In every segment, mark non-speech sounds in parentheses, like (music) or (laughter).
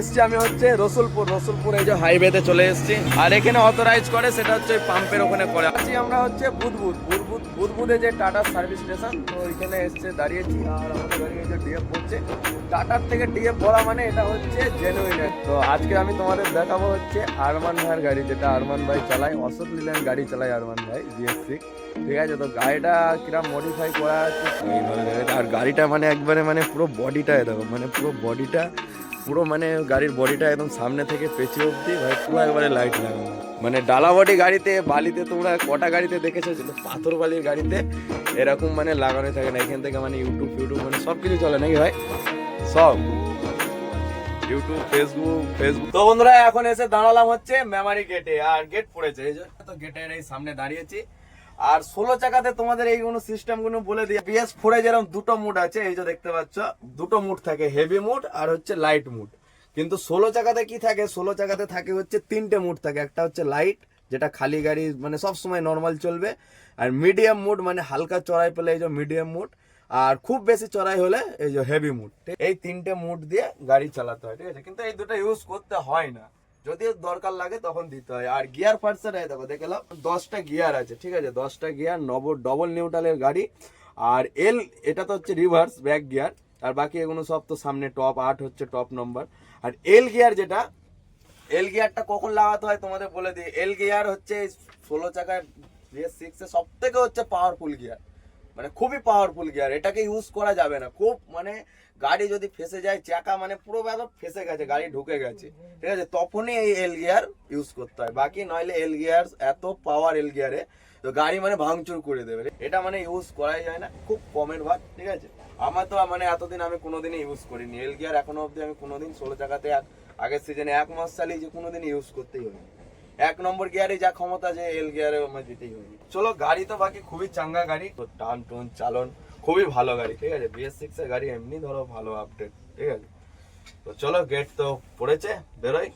এসেছি আমি হচ্ছে রসুলপুর রসুলপুর এই যে হাইওয়েতে চলে এসেছি। আর এখানে অথরাইজ করে সেটা হচ্ছে পাম্পের ওখানে করে। আছি আমরা হচ্ছে বুদবুদ বুদবুদ বুদবুদে যে টাটা সার্ভিস স্টেশন, তো ওইখানে এসছে দাঁড়িয়েছি আর আমাদের গাড়ি যে ডিএফ পড়ছে টাটার থেকে ডিএফ বলা মানে এটা হচ্ছে জেনুইন তো আজকে আমি তোমাদের দেখাবো হচ্ছে আরমান ভাইয়ের গাড়ি, যেটা আরমান ভাই চালায়, অশোক লিলেন গাড়ি চালায় আরমান ভাই বিএস ঠিক আছে, তো গাড়িটা কিরম মডিফাই করা আছে? আর গাড়িটা মানে একবারে মানে পুরো বডিটা দেখো মানে পুরো বডিটা পুরো মানে গাড়ির বডিটা একদম সামনে থেকে পেছিয়ে অব্দি ভাই, পুরো একবারে লাইট লাগানো। মানে ডালা বডি গাড়িতে, বালিতে তোমরা কটা গাড়িতে দেখেছ? পাথর বালির গাড়িতে এরকম মানে লাগানো থাকে না। এখান থেকে মানে ইউটিউব ফিউটিউব মানে সব কিছু চলে নাকি ভাই? সব। ইউটিউব ফেসবুক ফেসবুক তো বন্ধুরা, এখন এসে দাঁড়ালাম হচ্ছে মেমারি গেটে আর গেট পড়েছে। এই যে, তো গেটের এই সামনে দাঁড়িয়েছি। আর ষোলো চাকাতে তোমাদের এই কোনো সিস্টেমগুলো বলে দিই বিএস ফোরে যেরকম দুটো মুড আছে, এই যে দেখতে পাচ্ছ, দুটো মুড থাকে হেভি মুড আর হচ্ছে লাইট মুড। কিন্তু ষোলো চাকাতে কি থাকে? ষোলো চাকাতে থাকে হচ্ছে তিনটে মুড থাকে। একটা হচ্ছে লাইট যেটা খালি গাড়ি মানে সব সময় নর্মাল চলবে, আর মিডিয়াম মুড মানে হালকা চড়াই পেলে এই যে মিডিয়াম মুড, আর খুব বেশি চড়াই হলে এই যে হেভি মুড। এই তিনটে মুড দিয়ে গাড়ি চালাতে হয়, ঠিক আছে? কিন্তু এই দুটো ইউজ করতে হয় না। যদিও দরকার লাগে তখন দিতে হয়। আর গিয়ার ফার্সের দেখো, দেখলাম দশটা গিয়ার আছে, ঠিক আছে? দশটা গিয়ার নব ডবল নিউট্রালের গাড়ি। আর এল এটা তো হচ্ছে রিভার্স ব্যাক গিয়ার আর বাকি এগুলো সব তো সামনে টপ আট হচ্ছে টপ নম্বর আর এল গিয়ার যেটা এল গিয়ারটা কখন লাগাতে হয় তোমাদের বলে দিই। এল গিয়ার হচ্ছে ষোলো চাকার সব থেকে হচ্ছে পাওয়ারফুল গিয়ার মানে খুবই পাওয়ারফুল গিয়ার এটাকে ইউজ করা যাবে না। খুব মানে গাড়ি যদি ফেসে যায়, চাকা মানে পুরো একদম ফেসে গেছে, গাড়ি ঢুকে গেছে। ঠিক আছে? তখনই এই এল গিয়ার ইউজ করতে হয়। বাকি নইলে এল গিয়ার এত পাওয়ার এল গিয়ারে তো গাড়ি মানে ভাঙচুর করে দেবে। এটা মানে ইউজ করাই যায় না। খুব কমের ভাগ ঠিক আছে? আমার তো মানে এতদিন আমি কোনোদিনই ইউজ করিনি। এল গিয়ার এখনও অবধি আমি কোনোদিন ষোলো চাকাতে আগের সিজনে এক মাস চালিয়ে যে কোনোদিন ইউজ করতেই হয়নি। এক নম্বর গিয়ারে যা ক্ষমতা আছে এল গিয়ারে আমার দিতেই হবে। চলো, গাড়ি তো বাকি, খুবই চাঙ্গা গাড়ি। তো টান টুন, চালন, খুবই ভালো গাড়ি, ঠিক আছে? বিএস সিক্স এর গাড়ি এমনি ধরো, ভালো আপডেট ঠিক আছে? তো চলো গেট তো পড়েছে, বেরোই।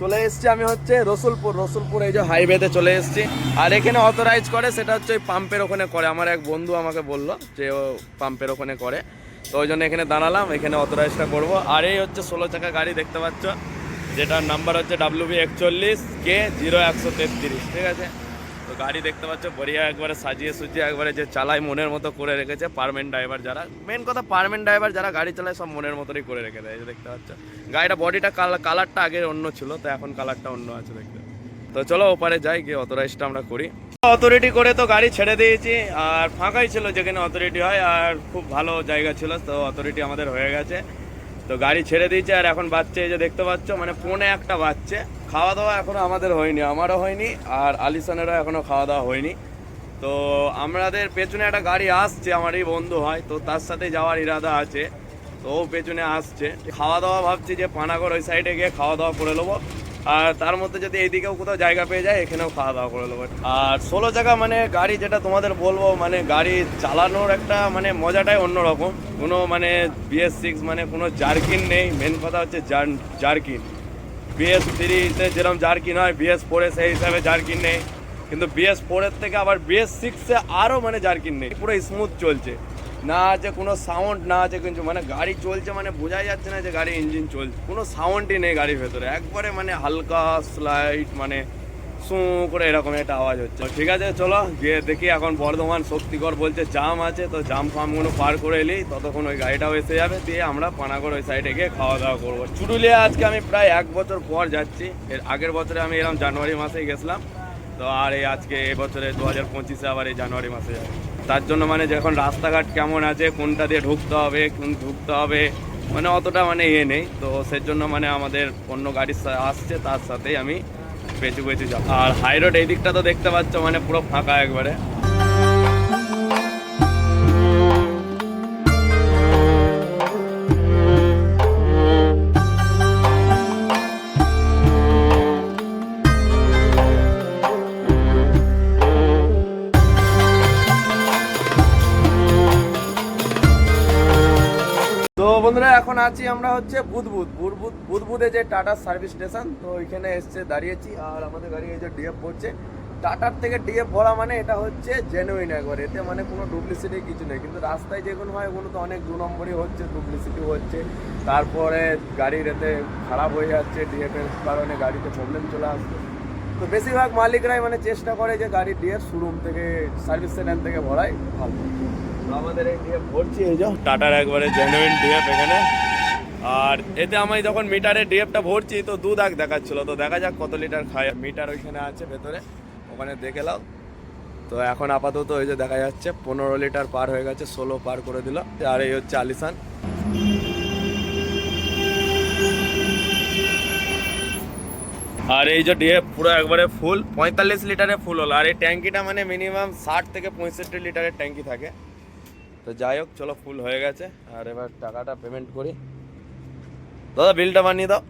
চলে এসছি আমি হচ্ছে রসুলপুর রসুলপুর এই যে হাইওয়েতে চলে এসছি। আর এখানে অথরাইজ করে, সেটা হচ্ছে ওই পাম্পের ওখানে করে। আমার এক বন্ধু আমাকে বলল যে ও পাম্পের ওখানে করে। তো ওই জন্য এখানে দাঁড়ালাম, এখানে অথরাইজটা করব। আর এই হচ্ছে ষোলো চাকা গাড়ি দেখতে পাচ্ছ, যেটার নাম্বার হচ্ছে ডাব্লিউ বি একচল্লিশ কে জিরো একশো তেত্রিশ, ঠিক আছে? গাড়ি দেখতে পাচ্ছ, বড়িয়া একবারে সাজিয়ে সুজিয়ে একবারে যে চালায় মনের মতো করে রেখেছে পারমেন্ট ড্রাইভার যারা। মেন কথা পারমেন্ট ড্রাইভার যারা গাড়ি চালায় সব মনের মতোই করে রেখে দেয় দেখতে পাচ্ছ। গাড়িটা বডিটা কালারটা আগে অন্য ছিল, তো এখন কালারটা অন্য আছে দেখতে। তো চলো ওপারে যাই, গিয়ে অথরাইজটা আমরা করি। অথরিটি করে তো গাড়ি ছেড়ে দিয়েছি, আর ফাঁকাই ছিল যেখানে অথরিটি হয়, আর খুব ভালো জায়গা ছিল, তো অথরিটি আমাদের হয়ে গেছে। তো গাড়ি ছেড়ে দিয়েছে আর এখন বাচ্চা এই যে দেখতে পাচ্ছ মানে পোনে একটা বাচ্চা। খাওয়া দাওয়া এখনও আমাদের হয়নি, আমারও হয়নি, আর আলিসানেরও এখনও খাওয়া দাওয়া হয়নি। তো আমাদের পেছনে একটা গাড়ি আসছে, আমারই বন্ধু হয়, তো তার সাথে যাওয়ার ইরাদা আছে। তো ও পেছনে আসছে। খাওয়া দাওয়া ভাবছি যে পানাগড় ওই সাইডে গিয়ে খাওয়া দাওয়া করে নেব। আর তার মধ্যে যদি এইদিকেও কোথাও জায়গা পেয়ে যায়, এখানেও খাওয়া দাওয়া করে দেবো। আর ষোলো জায়গা মানে গাড়ি যেটা তোমাদের বলব মানে গাড়ি চালানোর একটা মানে মজাটাই অন্যরকম। কোনো মানে বিএস সিক্স মানে কোনো জার্কিন নেই। মেন কথা হচ্ছে জার্কিন। বিএস থ্রিতে যেরকম জার্কিন হয় বিএস ফোরে সেই হিসাবে জার্কিন নেই। কিন্তু বিএস ফোরের থেকে আবার বিএস সিক্সে আরও মানে জার্কিন নেই। পুরো স্মুথ চলছে। না আছে, কোনো সাউন্ড না আছে কিন্তু মানে গাড়ি চলছে মানে বোঝাই যাচ্ছে না যে গাড়ি ইঞ্জিন চলছে। কোনো সাউন্ডই নেই গাড়ির ভেতরে। একবারে মানে হালকা স্লাইট মানে সু করে এরকম একটা আওয়াজ হচ্ছে। ঠিক আছে, চলো গিয়ে দেখি এখন বর্ধমান শক্তিগড় বলছে জাম আছে, তো জাম ফামগুলো পার করে এলি, ততক্ষণ ওই গাড়িটাও এসে যাবে, দিয়ে আমরা পানাগড় ওই সাইডে গিয়ে খাওয়া দাওয়া করব। চুরুলিয়া আজকে আমি প্রায় এক বছর পর যাচ্ছি। এর আগের বছরে আমি এরকম জানুয়ারি মাসেই গেছিলাম। তো আর এই আজকে এবছরে দু হাজার পঁচিশে আবার এই জানুয়ারি মাসে যাবে। তার জন্য মানে যখন রাস্তাঘাট কেমন আছে, কোনটা দিয়ে ঢুকতে হবে, কোন ঢুকতে হবে মানে অতটা মানে ইয়ে নেই। তো সেই জন্য মানে আমাদের অন্য গাড়ির আসছে, তার সাথেই আমি পেঁচু পেঁচু যাব। আর হাই রোড এই দিকটা তো দেখতে পাচ্ছ মানে পুরো ফাঁকা একবারে। তো বন্ধুরা, এখন আছি আমরা হচ্ছে বুধবুধ। বুধবুধ, বুধবুধে যে টাটার সার্ভিস স্টেশন, তো ওইখানে এসছে দাঁড়িয়েছি আর আমাদের গাড়ি এই যে ডিএফ পড়ছে। টাটার থেকে ডিএফ ভরা মানে এটা হচ্ছে জেনুইন একবার, এতে মানে কোনো ডুপ্লিসিটি কিছু নেই। কিন্তু রাস্তায় যেগুলো হয়, ওগুলো তো অনেক দু নম্বরই হচ্ছে ডুপ্লিসিটি হচ্ছে। তারপরে গাড়ির এতে খারাপ হয়ে যাচ্ছে ডিএফ এর কারণে গাড়িতে প্রবলেম চলে আসছে। তো বেশিরভাগ মালিকরাই মানে চেষ্টা করে যে গাড়ি ডিএফ শোরুম থেকে, সার্ভিস সেন্টার থেকে ভরাই ভালো। আমাদের এই ডিএফ ভরছি এই যে টাটার একবারে জেনুইন ডিএফ এখানে। আর এতে আমি যখন মিটারে ডিএফটা ভরছি, তো দু দাগ দেখাচ্ছিল। তো দেখা যাক কত লিটার খায়। মিটার ওইখানে আছে ভেতরে, ওখানে দেখে নাও। তো এখন আপাতত ওই যে দেখা যাচ্ছে, পনেরো লিটার পার হয়ে গেছে, ষোলো পার করে দিল। আর এই হচ্ছে আলিসান আর এই যে ডিএফ পুরো একবারে ফুল, পঁয়তাল্লিশ লিটারে ফুল হলো। আর এই ট্যাঙ্কিটা মানে মিনিমাম ষাট থেকে পঁয়ষট্টি লিটারের ট্যাঙ্কি থাকে। তো যাই হোক, চলো ফুল হয়ে গেছে। আর এবার টাকাটা পেমেন্ট করি। দাদা বিলটা বানিয়ে দাও।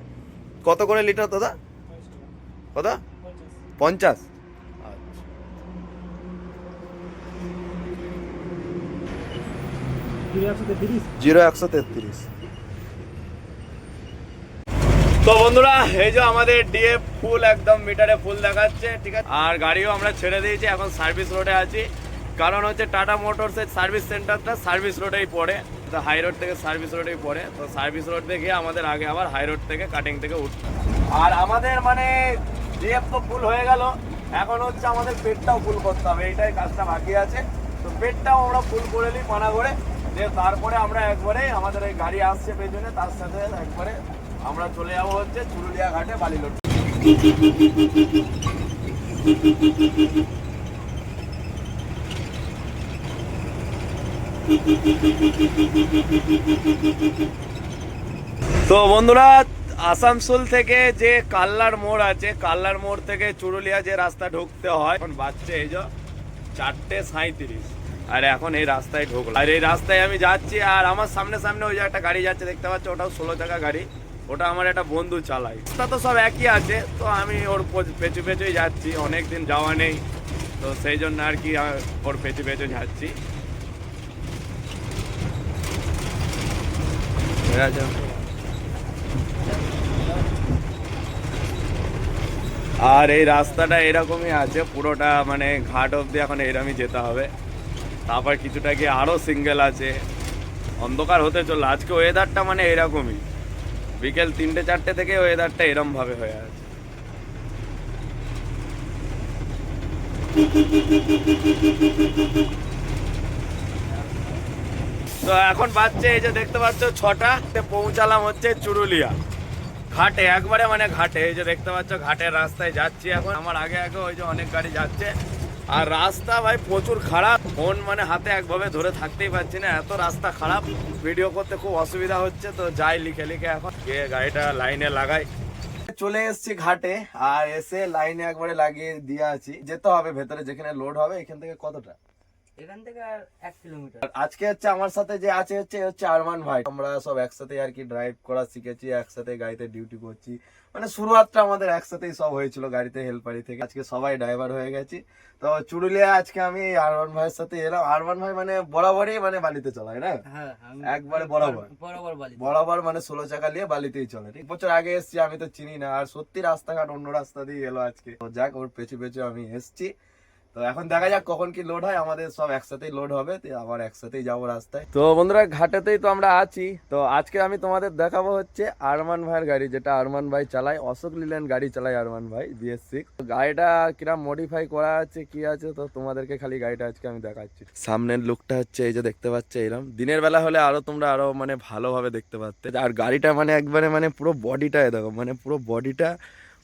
কত করে লিটার দাদা? কত? পঞ্চাশ। জিরো একশো তেত্রিশ। তো বন্ধুরা, এই যে আমাদের ডিএফ ফুল একদম মিটারে ফুল দেখাচ্ছে, ঠিক আছে? আর গাড়িও আমরা ছেড়ে দিয়েছি, এখন সার্ভিস রোডে আছি। কারণ হচ্ছে টাটা মোটরসের সার্ভিস সেন্টারটা সার্ভিস রোডেই পড়ে তো হাই রোড থেকে সার্ভিস রোডেই পড়ে। তো সার্ভিস রোড থেকে আমাদের আগে আবার হাই রোড থেকে কাটিং থেকে উঠতে আর আমাদের মানে ডিএফ তো ফুল হয়ে গেল, এখন হচ্ছে আমাদের পেটটাও ফুল করতে হবে, এইটাই কাজটা বাকি আছে। তো পেটটাও আমরা ফুল করে নিই পানা করে দিয়ে তারপরে আমরা একবারে আমাদের এই গাড়ি আসছে পেছনে, তার সাথে একবারে আমরা চলে যাব হচ্ছে চুরুলিয়া ঘাটে বালি (laughs) তো বন্ধুরা, আসানসোল থেকে যে কাল্লার মোড় আছে, কাল্লার মোড় থেকে চুরুলিয়া যে রাস্তা ঢুকতে হয়, এখন বাচ্চা এই যে চারটে সাঁইত্রিশ। আর এখন এই রাস্তায় ঢুকলো আর এই রাস্তায় আমি যাচ্ছি, আর আমার সামনে সামনে ওই যে একটা গাড়ি যাচ্ছে, দেখতে পাচ্ছ, ওটাও ষোলো চাকা গাড়ি। ওটা আমার একটা বন্ধু চালাই রাস্তা তো সব একই আছে, তো আমি ওর পেছু পেছুই যাচ্ছি অনেক দিন যাওয়া নেই। তো সেই জন্য আর কি ওর পেছু পেছু যাচ্ছি। আর এই রাস্তাটা এরকমই আছে, পুরোটা মানে ঘাট অবধি এখন এরমই যেতে হবে। তারপর কিছুটা গিয়ে আরও সিঙ্গেল আছে। অন্ধকার হতে চলল, আজকে ওয়েদারটা মানে এরকমই। বিকেল তিনটে চারটে থেকে ওয়েদারটা এরম ভাবে হয়ে আছে। তো এখন বাজছে এই যে দেখতে পাচ্ছ ছটা পৌঁছালাম হচ্ছে চুরুলিয়া। ঘাটে, একবারে মানে ঘাটে, এই যে দেখতে পাচ্ছ ঘাটের রাস্তায় যাচ্ছি এখন। আমার আগে আগে ওই যে অনেক গাড়ি যাচ্ছে। আর রাস্তা ভাই প্রচুর খারাপ। ফোন মানে হাতে একভাবে ধরে থাকতেই পারছি না, এত রাস্তা খারাপ। ভিডিও করতে খুব অসুবিধা হচ্ছে, তো যাই লিখে লিখে এখন গিয়ে গাড়িটা লাইনে লাগাই। চলে এসেছি ঘাটে, আর এসে লাইনে একবারে লাগিয়ে দিয়ে আছি। যেতে হবে, ভেতরে যেখানে লোড হবে, এখান থেকে কতটা? এখান থেকে আর এক কিলোমিটার। আজকে হচ্ছে আমার সাথে যে আছে হচ্ছে হচ্ছে আরমান ভাই। আমরা সব একসাথে আর কি ড্রাইভ করা শিখেছি একসাথে গাড়িতে ডিউটি করছি। মানে শুরুয়াতটা আমাদের একসাথেই সব হয়েছিল গাড়িতে হেল্পারি থেকে। আজকে সবাই ড্রাইভার হয়ে গেছি। তো চুরুলিয়া আজকে আমি আরমান ভাইয়ের সাথে এলাম। আরমান ভাই মানে বরাবরই মানে বালিতে চলায় না? হ্যাঁ একবারে বরাবর। বরাবর মানে ষোলো চাকা নিয়ে বালিতেই চলে। ঠিক বছর আগে এসছি আমি তো চিনি না। আর সত্যি রাস্তাঘাট অন্য রাস্তা দিয়ে এলো আজকে। যাক ওর পেছু পেছু আমি এসছি। তো এখন দেখা যাক কখন কি লোড হয়, আমাদের সব একসাথেই লোড হবে, তো আবার একসাথেই যাব রাস্তায়। তো বন্ধুরা, ঘাটেতেই তো আমরা আছি, তো আজকে আমি তোমাদের দেখাবো হচ্ছে আরমান ভাইয়ের গাড়ি, যেটা আরমান ভাই চালায়, অশোক লিল্যান্ড গাড়ি চালায় আরমান ভাই বিএস সিক্স গাড়িটা কিরম মডিফাই করা আছে, কি আছে, তো তোমাদেরকে খালি গাড়িটা আজকে আমি দেখাচ্ছি। সামনের লুকটা হচ্ছে এই যে দেখতে পাচ্ছ এরকম দিনের বেলা হলে আরও তোমরা আরও মানে ভালোভাবে দেখতে পারতে। আর গাড়িটা মানে একবারে মানে পুরো বডিটা দেখো মানে পুরো বডিটা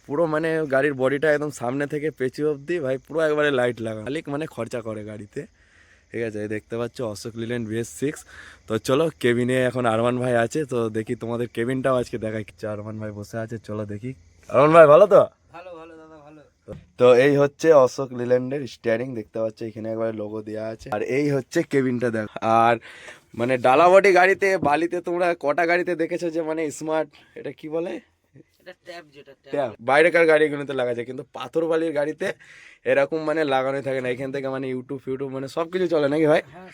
পুরো মানে গাড়ির বডিটা একদম সামনে থেকে পেছু অবধি ভাই পুরো একবারে লাইট লাগা। মালিক মানে খরচা করে গাড়িতে। ঠিক আছে দেখতে পাচ্ছ অশোক লিলেন বিএস সিক্স তো চলো কেবিনে এখন আরমান ভাই আছে তো দেখি তোমাদের কেবিনটাও আজকে দেখাই। আরমান ভাই বসে আছে চলো দেখি। আরমান ভাই ভালো তো? ভালো ভালো দাদা ভালো। তো এই হচ্ছে অশোক লিল্যান্ডের স্টিয়ারিং দেখতে পাচ্ছ এখানে একবারে লোগো দেওয়া আছে। আর এই হচ্ছে কেবিনটা দেখো। আর মানে ডালাবডি গাড়িতে বালিতে তোমরা কটা গাড়িতে দেখেছ যে মানে স্মার্ট এটা কি বলে? বাইরেকার গাড়িগুলোতে লাগা যায় কিন্তু পাথর বালির গাড়িতে এরকম মানে লাগানোই থাকে না। এখান থেকে মানে ইউটিউব ফিউটিউব মানে সব কিছু চলে নাকি ভাই? হ্যাঁ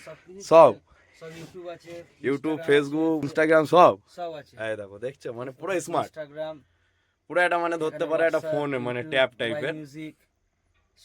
সব। ইউটিউব ফেসবুক ইনস্টাগ্রাম সব। আছে, এই দেখো দেখছ? মানে পুরো স্মার্ট পুরো এটা মানে ধরতে পারে একটা ফোন মানে ট্যাব টাইপের মিউজিক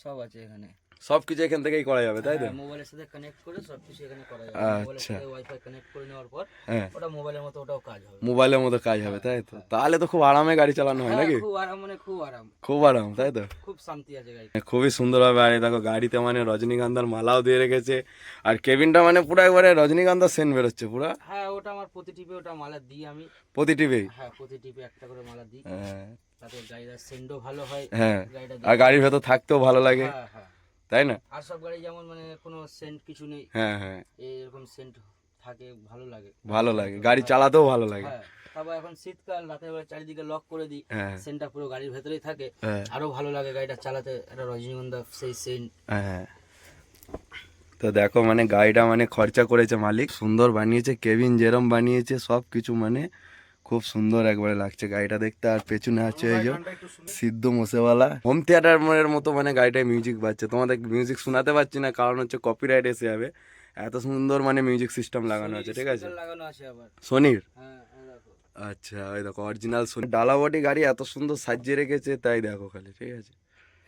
সব আছে এখানে। সবকিছু এখান থেকেই করা যাবে তাই তো? হ্যাঁ, মোবাইলের সাথে কানেক্ট করে সবকিছু এখানে করা যাবে। মোবাইলের আচ্ছা। সাথে ওয়াইফাই কানেক্ট করে নেওয়ার পর হ্যাঁ। ওটা মোবাইলের মতো ওটাও কাজ হবে। মোবাইলের মতো কাজ হবে তাই তো? তাহলে তো খুব আরামে গাড়ি চালানো হয় হ্যাঁ, নাকি? খুব আরাম মানে খুব আরাম। খুব আরাম তাই তো? খুব শান্তি আছে গাড়ি খুবই সুন্দর হবে। আর দেখো গাড়িতে মানে রজনীগন্ধার মালাও দিয়ে রেখেছে। আর কেবিনটা মানে পুরো একবারে রজনীগন্ধার সেন বেরোচ্ছে পুরো? হ্যাঁ ওটা আমার প্রতি টিপে ওটা মালা দিই আমি। প্রতি টিভি হ্যাঁ প্রতি টিপে একটা করে মালা দিই। হ্যাঁ। তাতে গাড়িটার সেন্ডও ভালো হয় হ্যাঁ। আর গাড়ির ভেতর থাকতেও ভালো লাগে। হ্যাঁ হ্যাঁ। তাই না? আর সব গাড়ি যেমন মানে কোনো সেন্ট কিছু নেই। হ্যাঁ হ্যাঁ। এরকম সেন্ট থাকে ভালো লাগে। ভালো লাগে। গাড়ি চালাতেও ভালো লাগে। হ্যাঁ তারপর এখন শীতকাল রাতের বেলা চারিদিকে লক করে দিই। হ্যাঁ। সেন্টটা পুরো গাড়ির ভেতরেই থাকে। হ্যাঁ। আরও ভালো লাগে গাড়িটা চালাতে একটা রজনীগন্ধা সেই সেন্ট হ্যাঁ তো দেখো মানে গাড়িটা মানে খরচা করেছে মালিক। সুন্দর বানিয়েছে কেবিন যেরম বানিয়েছে সব কিছু মানে খুব সুন্দর একবারে লাগছে গাড়িটা দেখতে আর পেছনে আছে এই যে সিদ্ধ মোসেওয়ালা। হোম থিয়েটারের মতো মানে গাড়িটায় মিউজিক বাজছে। তোমাদের মিউজিক শোনাতে পারছি না কারণ হচ্ছে কপিরাইট এসে যাবে। এত সুন্দর মানে মিউজিক সিস্টেম লাগানো আছে ঠিক আছে? সোনির হ্যাঁ দেখো। আচ্ছা ওই দেখো অরিজিনাল সোনি ডালাবটি গাড়ি এত সুন্দর সাজিয়ে রেখেছে তাই দেখো খালি ঠিক আছে?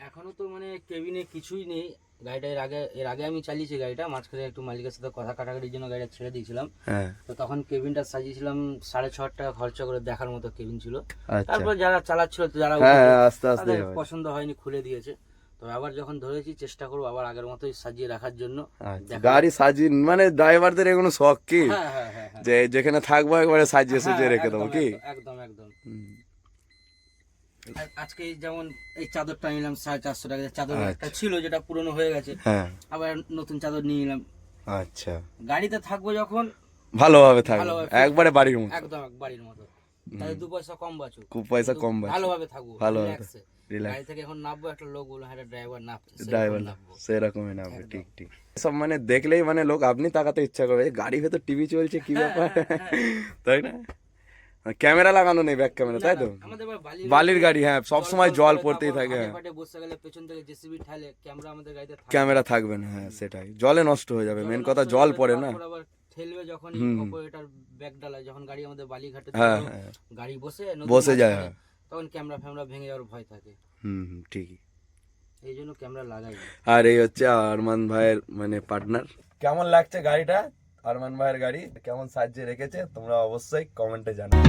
এখনও তো মানে কেবিনে কিছুই নেই। গাড়িটা এর আগে এর আগে আমি চালিয়েছি গাড়িটা মাঝখানে একটু মালিকের সাথে কথা কাটাকাটির জন্য গাড়িটা ছেড়ে দিয়েছিলাম। হ্যাঁ। তো তখন কেবিনটা সাজিয়েছিলাম সাড়ে ছ টাকা খরচা করে দেখার মতো কেবিন ছিল। আচ্ছা। তারপর যারা চালাচ্ছিল যারা হ্যাঁ হ্যাঁ, আস্তে আস্তে পছন্দ হয়নি খুলে দিয়েছে। তো আবার যখন ধরেছি চেষ্টা করব আবার আগের মতোই সাজিয়ে রাখার জন্য। আচ্ছা, গাড়ি সাজিয়ে মানে ড্রাইভারদের এগুলো শখ কি? হ্যাঁ হ্যাঁ হ্যাঁ হ্যাঁ। যে যেখানে থাকব একবারে সাজিয়ে সুজিয়ে রেখে দেবো কি? একদম একদম আজকে যেমন এই চাদরটা নিলাম সাড়ে চারশো টাকা চাদর আচ্ছা। একটা ছিল যেটা পুরনো হয়ে গেছে হ্যাঁ। আবার নতুন চাদর নিয়ে নিলাম। আচ্ছা। গাড়িতে থাকব যখন ভালোভাবে থাকব। একবারে বাড়ির মতো। একদম বাড়ির মতো। তাহলে দু পয়সা কম বাঁচো খুব পয়সা কম বাঁচে ভালোভাবে থাকব ভালোভাবে রিল্যাক্সে গাড়ি থেকে এখন নামবো একটা লোক বলল হ্যাঁ ড্রাইভার নামছে ড্রাইভার নামবো। সেরকমই না ঠিক ঠিক। সব মানে দেখলেই মানে লোক আপনি তাকাতে ইচ্ছা করবে গাড়ির ভেতর টিভি চলছে কি ব্যাপার? তাই না? ক্যামেরা লাগানো নেই ব্যাক ক্যামেরা তাই তো? বালির গাড়ি হ্যাঁ সব সময় জল পড়তেই থাকে ক্যামেরা আমাদের গাড়িতে ক্যামেরা থাকবে না হ্যাঁ সেটাই। জলে নষ্ট হয়ে যাবে মেন কথা জল পড়ে না। ঠেলবে যখন অপারেটর যখন গাড়ি আমাদের বালি ঘাটে হ্যাঁ হ্যাঁ। গাড়ি বসে বসে যায়, হ্যাঁ। তখন ক্যামেরা ফ্যামেরা ভেঙে যাওয়ার ভয় থাকে। হুম ঠিকই। এই জন্য ক্যামেরা লাগাই। আর এই হচ্ছে আরমান ভাইয়ের মানে পার্টনার কেমন লাগছে গাড়িটা? আরমান ভাইয়ের গাড়ি কেমন সাজিয়ে রেখেছে তোমরা অবশ্যই কমেন্টে জানাও।